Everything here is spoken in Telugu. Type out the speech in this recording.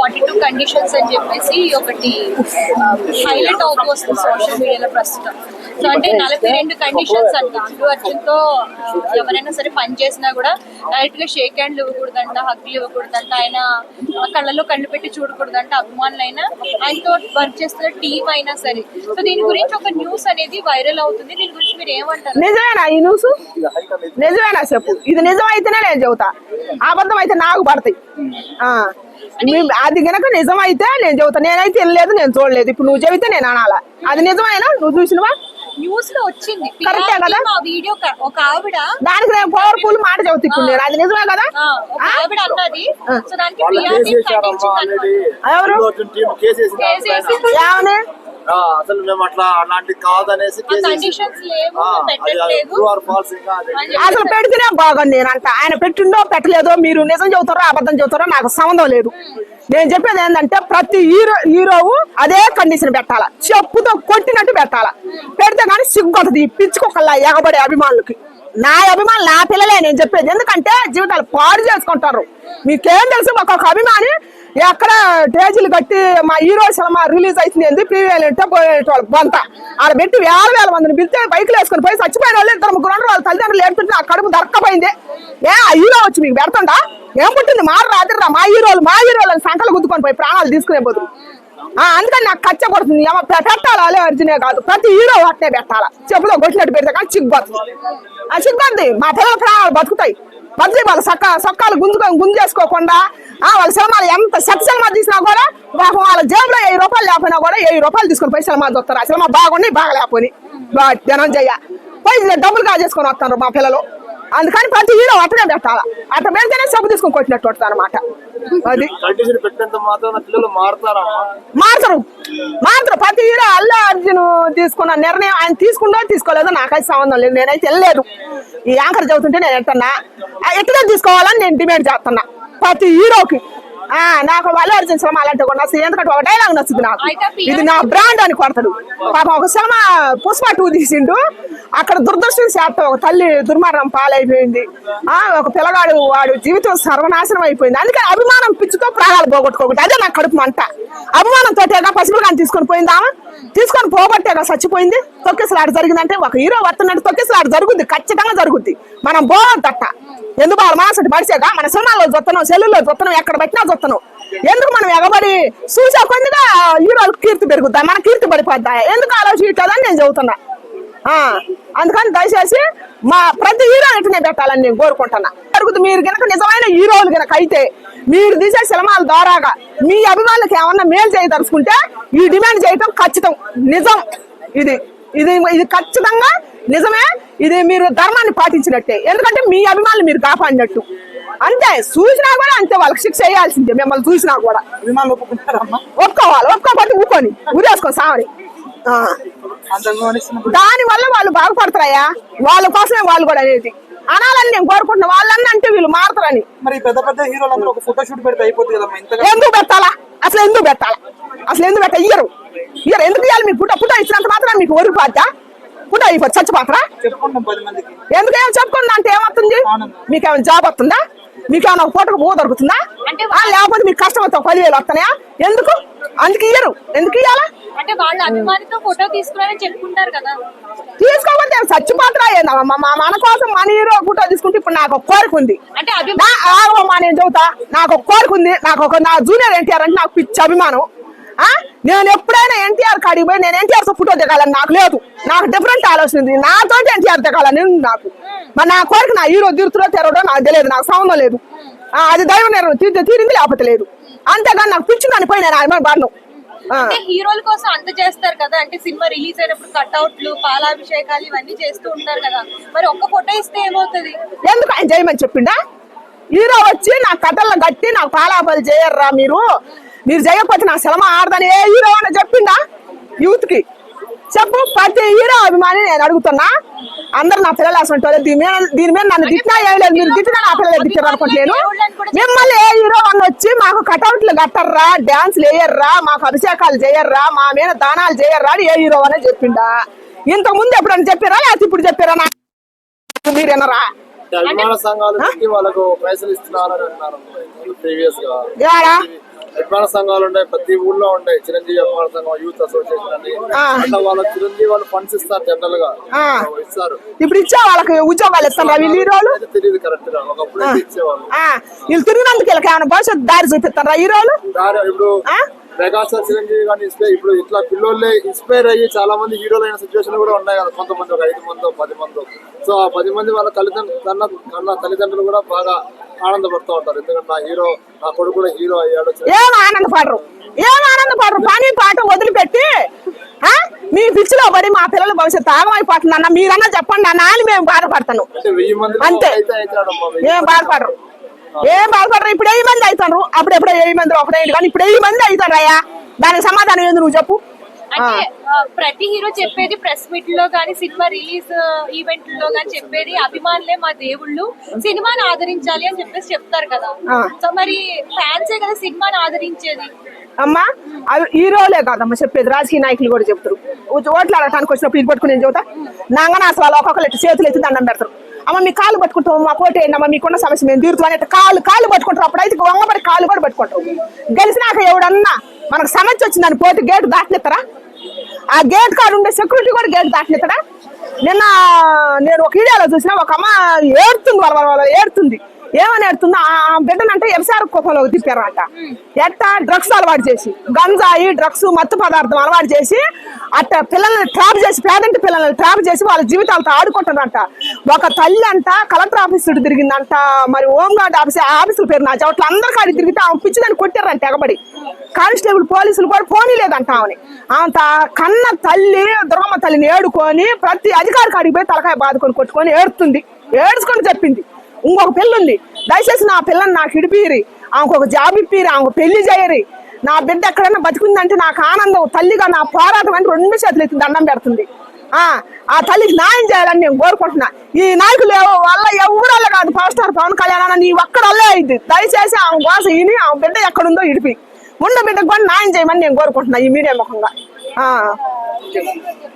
ఫార్టీ టూ కండిషన్స్ అని చెప్పేసి ఒకటి హైలైట్ అవుతూ వస్తుంది సోషల్ మీడియాలో ప్రస్తుతం. సో అంటే నలభై రెండు కండిషన్స్ అంట. అల్లు అర్జున్తో ఎవరైనా సరే పని చేసినా కూడా డైరెక్ట్గా షేక్ హ్యాండ్లు ఇవ్వకూడదంట హక్కులు ఇవ్వకూడదంట ఆయన కళ్ళలో కళ్ళు పెట్టి చూడకూడదంట అభిమానులైనా ఆయనతో వర్క్ చేస్తున్న టీం అయినా సరే. సో దీని గురించి ఒక న్యూస్ అనేది వైరల్ అవుతుంది. దీని గురించి మీరు ఏమంటారు? నిజమేనా ఈ న్యూస్ నిజమేనా చెప్పు. ఇది నిజమైతేనే నేను చెబుతా. అబద్ధం అయితే నాకు పడతాయి. ఆ. అది గనక నిజమైతే నేను చెబుతా. నేనైతే వెళ్ళలేదు నేను చూడలేదు. ఇప్పుడు నువ్వు చెబితే నేను అనాలా? అది నిజమైనా? నువ్వు చూసినవా? న్యూస్లో వచ్చింది. కరెక్టే కదా? వీడియో ఒక ఆవిడ దానికి నేను పవర్ఫుల్ మాట చెబుతా ఇప్పుడు నేను. అది నిజమే కదా? ఆవిడ అన్నది. సో దానికి ఎవరు? అసలు మేము అట్లా అలాంటి కాదనేసి ఆ కేసు వేసింది. కండిషన్స్ లేవు ఆ, అది పెట్టట్లేదు. ట్రూ ఆర్ ఫాల్స్ ఇంకా అది అని అసలు పెడితేనే బాగుంది నేనంట ఆయన పెట్టిండో పెట్టలేదో మీరు నిజం చెబుతారో అబద్ధం చెబుతారో నాకు సంబంధం లేదు. నేను చెప్పేది ఏంటంటే ప్రతి హీరో హీరో అదే కండిషన్ పెట్టాల. చెప్పుతో కొట్టినట్టు పెట్టాల. పెడితే కానీ సిగ్గుంటది పిచ్చుకోకల్లా ఎగబడే అభిమానులకి. నా అభిమానులు నా పిల్లలే నేను చెప్పేది. ఎందుకంటే జీవితాలు పాడు చేసుకుంటారు. మీకేం తెలుసు ఒక్కొక్క అభిమాని ఎక్కడ టేజీలు కట్టి మా హీరో సినిమా రిలీజ్ అవుతుంది ప్రీవియల్ అంటే పోయేటోళ్ళు బొంత. ఆడ పెట్టి వేల వేల మందిని పిలిస్తే బైకులు వేసుకొని పోయి చచ్చిపోయిన వాళ్ళు ఇద్దరు ముగ్గురు వాళ్ళ తల్లిదండ్రులు ఏడుతుంటే ఆ కడుపు దొరకపోయింది ఏ ఆ హీరో వచ్చి మీకు పెడతాడా? ఏం పుట్టింది? మారు రాత్రిరా మా హీరోలు మా హీరోలు సంకలు గుద్దుకొని పోయి ప్రాణాలు తీసుకునే పోతుంది అందుకని నాకు కచ్చ కొడుతుంది. ఏమో పెట్టాలా అలే అర్జునే కాదు. ప్రతి హీరో వాటినే పెట్టాలా. చెప్పులో కొట్టినట్టు పెడితే కానీ చిగ్గుతుంది ఆ చిగ్గుంది మా పిల్లల ప్రాణాలు బతుకుతాయి. బతుకు వాళ్ళ సక్క సొక్కాలు గుంజుకొని గుంజేసుకోకుండా ఆ వాళ్ళ సినిమాలు ఎంత సెట్ సినిమా తీసినా కూడా మాకు వాళ్ళ జేబులో వెయ్యి రూపాయలు లేకపోయినా కూడా వెయ్యి రూపాయలు తీసుకొని పోయి సినిమా చూస్తారు. ఆ సినిమా బాగుండి బాగలేకపోయి జనం చేయ పోయి డబ్బులు కాజేసుకొని వస్తారు మా పిల్లలు. అందుకని ప్రతి హీరో అట్నే పెట్టాలా? అట్ట పెడితేనే సబ్బు తీసుకొని కొట్టినట్టు అనమాట అది. మారుతారు? మారుతారు. ప్రతి హీరో అల్లు అర్జున్ తీసుకున్న నిర్ణయం ఆయన తీసుకుందో తీసుకోలేదో నాకైతే సంబంధం లేదు. నేనైతే వెళ్ళలేదు. ఈ యాంకర్ చదువుతుంటే నేను వెళ్తున్నా. ఎట్లా తీసుకోవాలని నేను డిమాండ్ చేస్తున్నా. ప్రతి హీరోకి నాకు అల్లు అర్జున్ సినిమా అలాంటి కూడా నచ్చింది. ఎందుకంటే ఒక డైలాగ్ నచ్చుతుంది నాకు. ఇది నా బ్రాండ్ అని కొడతాడు. పాపం ఒక సినిమా పుష్ప టూ తీసిండు. అక్కడ దురదృష్టం శాతం ఒక తల్లి దుర్మార్గం పాలైపోయింది. ఆ ఒక పిల్లగాడు వాడు జీవితం సర్వనాశనం అయిపోయింది. అందుకని అభిమానం పిచ్చితో ప్రాణాలు పోగొట్టుకోకూడదు అదే నాకు కడుపు మంట. అభిమానం తోటేగా పసిపిల్ల కానీ తీసుకొని పోయిందా? తీసుకొని పోగొట్టేగా చచ్చిపోయింది. తొక్కేసలాట జరిగిందంటే ఒక హీరో వస్తున్నట్టు తొక్కేసలాట జరుగుద్ది. ఖచ్చితంగా జరుగుద్ది. మనం పోవద్దట ఎందుకు వాళ్ళ మనసు మడిసేగా మన సినిమాలో చూస్తున్నాం సెల్లులో చూస్తున్నాం ఎక్కడ పెట్టినా చూస్తున్నాం ఎందుకు మనం ఎగబడి చూసే కొద్దిగా హీరోలకు కీర్తి పెరుగుద్దా? మన కీర్తి పడిపోద్దా? ఎందుకు ఆలోచించదని నేను చెబుతున్నా. ఆ, అందుకని దయచేసి మా ప్రతి హీరో ఇట్నే పెట్టాలని నేను కోరుకుంటున్నా. జరుగుతుంది మీరు గనక నిజమైన హీరోలు గనక అయితే మీరు తీసే సినిమాల ద్వారాగా మీ అభిమానులకు ఏమన్నా మేలు చేయదలుచుకుంటే ఈ డిమాండ్ చేయటం ఖచ్చితం. నిజం. ఇది ఇది ఇది ఖచ్చితంగా నిజమే. ఇది మీరు ధర్మాన్ని పాటించినట్టే. ఎందుకంటే మీ అభిమానులు మీరు కాపాడినట్టు. అంతే చూసినా కూడా అంతే వాళ్ళకి శిక్ష వేయాల్సిందే మిమ్మల్ని చూసినా కూడా. ఒప్పుకోవాలి ఒప్పుకోకపోతే ఊకొని ఊరేసుకో అనిస్తున్నప్పుడు దాని వల్ల వాళ్ళు బాగుపడతారయ్యా. వాళ్ళ కోసమే వాళ్ళు కూడా అనేది. అనాలని నేను కోరుకుంటున్నా వాళ్ళన్న అంటే వీళ్ళు మారతారని. మరి పెద్ద పెద్ద హీరోలందరూ ఒక ఫోటో షూట్ పెడితే అయిపోతుంది ఇంతగా. ఎందుకు పెట్టాలా? అసలు ఎందుకు పెట్టాలా? అసలు ఎందుకు పెట్ట ఇయ్యరు. ఇయ్యరు ఎందుకు ఇవ్వాలి మీకు పుట్ట పుట్ట ఇచ్చినంత మాత్రం మీకు ఒరిగిపోద్దా పుట్ట అయిపోతుంది చచ్చిపోతారా? ఎందుకేమో చెప్పుకున్నా అంటే ఏమవుతుంది? మీకేమైనా జాబ్ వస్తుందా? మీకేమైనా ఒక పూటకు పో దొరుకుతుందా? లేకపోతే మీకు కష్టం వస్తావు పదివేలు వస్తున్నాయా ఎందుకు? అందుకు ఇయ్యరు. ఎందుకు ఇయ్యాలా? అంటే వాళ్ళ అభిమానితో ఫోటో తీసుకున్నారని చెప్పుకుంటారు కదా. తీసుకోకపోతే చచ్చిపోతారా ఏందమ్మా మా మన కోసం మన హీరో ఫోటో తీసుకుంటే ఇప్పుడు నాకు ఒక కోరిక ఉంది. అంటే ఆగమ్మా నేను చెబుతా నాకు ఒక కోరిక ఉంది. నాకు ఒక నా జూనియర్ ఎన్టీఆర్ అంటే నాకు పిచ్చి అభిమానం. ఆ? నేను ఎప్పుడైనా ఎన్టీఆర్ కాడికి పోయి నేను ఎన్టీఆర్తో ఫోటో దిగాలని నాకు లేదు. నాకు డిఫరెంట్ ఆలోచన ఉంది. నాతో ఎన్టీఆర్ దిగాలని నాకు. మరి నా కోరిక నా హీరో తీరుతులో తెరవడో నాకు తెలియదు నాకు సంబంధం లేదు. అది దైవ నిర్ణయం తీరితే తీరింది లేకపోతే లేదు. అంతేగాని నాకు పిచ్చి దాని పోయి నేను ఆయన. అంటే హీరోల కోసం అంత చేస్తారు కదా అంటే సినిమా రిలీజ్ అయినప్పుడు కట్అవుట్లు పాలాభిషేకాలు ఇవన్నీ చేస్తూ ఉంటారు కదా. మరి ఒక్క ఫోటో ఇస్తే ఏమవుతుంది? ఎందుకు ఆయన చేయమని చెప్పిండా? హీరో వచ్చి నా కథల్లో కట్టి నాకు పాలాపాలు చేయర్రా మీరు. మీరు చేయకపోతే నా సినిమా ఆడదని ఏ హీరో అని చెప్పిండా? యూత్కి. చెప్పు ప్రతి హీరో అభిమాని నేను అడుగుతున్నా. అందరు నా పిల్లలు అసలు దీని మీద దీని మీద నన్ను తిట్టినా ఏం లేదు. మీరు తిట్టినా నా పిల్లలు తిట్టారు అనుకుంటలేను. మిమ్మల్ని ఏ హీరో అని వచ్చి మాకు కటౌట్లు కట్టర్రా డాన్స్లు వేయర్రా మాకు అభిషేకాలు చేయర్రా మా మీద దానాలు చేయర్రా అని ఏ హీరో అనే చెప్పిండా? ఇంతకు ముందు ఎప్పుడైనా చెప్పారా? లేకపోతే ఇప్పుడు చెప్పారా? నాకు మీరేనరా? వాళ్ళకు ఇస్తున్నారని అంటున్నారు. ప్రీవియస్గా అభిమాన సంఘాలు ఉన్నాయి ప్రతి ఊళ్ళో ఉన్నాయి. చిరంజీవి అభిమాన సంఘం యూత్ అసోసియేషన్ అని. అట్లా వాళ్ళ చిరంజీవి వాళ్ళు ఫండ్స్ ఇస్తారు జనరల్గా. ఇస్తారు. ఇప్పుడు ఇచ్చే వాళ్ళకి ఉద్యోగాలు ఇస్తారా. వీళ్ళు? తెలియదు కరెక్ట్గా. ఒకప్పుడు ఇచ్చేవాళ్ళు. వీళ్ళు తిరిగినందుకు వీళ్ళకి ఏమైనా భవిష్యత్తు దారి చూపిస్తారా ఈ రోజులు దాని ఇప్పుడు? మెగాస్టార్ చిరంజీవి కానీ ఇన్స్పైర్ ఇప్పుడు ఇట్లా పిల్లోళ్ళే ఇన్స్పైర్ అయ్యి చాలా మంది హీరోలు అయిన సిచ్యువేషన్ కూడా ఉన్నాయి కదా. కొంతమంది ఒక ఐదు మంది పది మంది. సో ఆ పది మంది వాళ్ళ తల్లిదండ్రులు కన్న కన్న తల్లిదండ్రులు కూడా బాగా ఆనందపడుతూ ఉంటారు. ఎందుకంటే నా హీరో నా కొడుకు కూడా హీరో అయ్యాడు. ఏం ఆనందపడరు? ఏం ఆనందపడరు? పని పాట వదిలిపెట్టి ఆ? మీ పిచ్చిలో పడి మా పిల్లల భవిష్యత్తు ఆగమైపోతుంది అన్న మీరన్నా చెప్పండి అన్న అని మేము బాధపడతాను. అంతే. ఏం బాధపడరు. ఏం బాధపడరు? ఇప్పుడు వెయ్యి మంది అవుతారు. అప్పుడు ఎప్పుడో వెయ్యి మంది ఒకటే కానీ ఇప్పుడు వెయ్యి మంది అవుతారు అయ్యా. దానికి సమాధానం ఏంది నువ్వు చెప్పు. అంటే ప్రతి హీరో చెప్పేది ప్రెస్ మీట్లో కానీ సినిమా రిలీజ్ ఈవెంట్లో కానీ చెప్పేది అభిమానులే మా దేవుళ్ళు. సినిమాని ఆదరించాలి అని చెప్పేసి చెప్తారు కదా. సో మరి ఫ్యాన్సే కదా సినిమాని ఆదరించేది. అమ్మా రోజులే కాదమ్మా చెప్పేది. రాజకీయ నాయకులు కూడా చెప్తారు. ఓట్లు అడగటానికి వచ్చినప్పుడు ఇది పట్టుకుని నేను చెబుతా. నాంగన అసలు వాళ్ళు ఒక్కొక్కరు చేతులు ఎత్తి దండం పెడతారు. అమ్మ మీ కాళ్ళు పట్టుకుంటాం మా కోట ఏంటమ్మా మీకున్న సమస్య మేము తీరుతాం అంటే కాళ్ళు కాళ్ళు పట్టుకుంటారు. అప్పుడైతే వంగబడి కాళ్ళు కూడా పట్టుకుంటారు. గెలిచినాక ఎవడన్నా మనకు సమస్య వచ్చిందని పోతే గేట్ దాటినిస్తారా ఆ గేట్ కాడ ఉండే సెక్యూరిటీ కూడా గేట్ దాటినిస్తాడా నిన్న నేను ఒక వీడియోలో చూసిన ఒక అమ్మ ఏడుతుంది వాళ్ళ వాళ్ళ ఏడుతుంది. ఏమని ఏడుతుంది ఆ బిడ్డను బిడ్డనంటే వ్యవసాయ కుప్పంలోకి తిప్పారంట. ఎట్టా డ్రగ్స్ అలవాటు చేసి గంజాయి డ్రగ్స్ మత్తు పదార్థం అలవాటు చేసి అట్ట పిల్లల్ని ట్రాప్ చేసి పేదంటి పిల్లల్ని ట్రాప్ చేసి వాళ్ళ జీవితాలతో ఆడుకుంటుందంట. ఒక తల్లి అంట కలెక్టర్ ఆఫీసుడు తిరిగిందంట. మరి హోమ్ గార్డ్ ఆఫీస్ ఆ ఆఫీసుల పేరు నా చోట్ల అందరి కాడికి తిరిగితే ఆమె పిచ్చిదని కొట్టారంట ఎగబడి. కానిస్టేబుల్ పోలీసులు కూడా పోనీ లేదంట ఆమెని. ఆమె తా- కన్న తల్లి దుర్గమ్మ తల్లిని ఏడుకొని ప్రతి అధికారి కాడికి పోయి తలకాయ బాదుకొని కొట్టుకొని ఏడుతుంది. ఏడుచుకొని చెప్పింది. ఇంకొక పిల్ల ఉంది దయచేసి నా పిల్లని నాకు ఇడిపిరి ఆమెకు ఒక జాబ్ ఇప్పిరి ఆమెకు పెళ్ళి చేయరి. నా బిడ్డ ఎక్కడైనా బతికిందంటే నాకు ఆనందం. తల్లిగా నా పోరాటం అంటే రెండు చేతులు ఎత్తి దండం పెడుతుంది. ఆ తల్లికి న్యాయం చేయాలని నేను కోరుకుంటున్నా. ఈ నాయకులు వల్ల ఎవరల్ల కాదు పవర్ స్టార్ పవన్ కళ్యాణ్ అని నీ ఒక్కడల్లే అయింది. దయచేసి ఆమె కోసం ఇని ఆమె బిడ్డ ఎక్కడుందో ఇడిపి. ఉండ బిడ్డకు కూడా న్యాయం చేయమని నేను కోరుకుంటున్నా ఈ మీడియా ముఖంగా.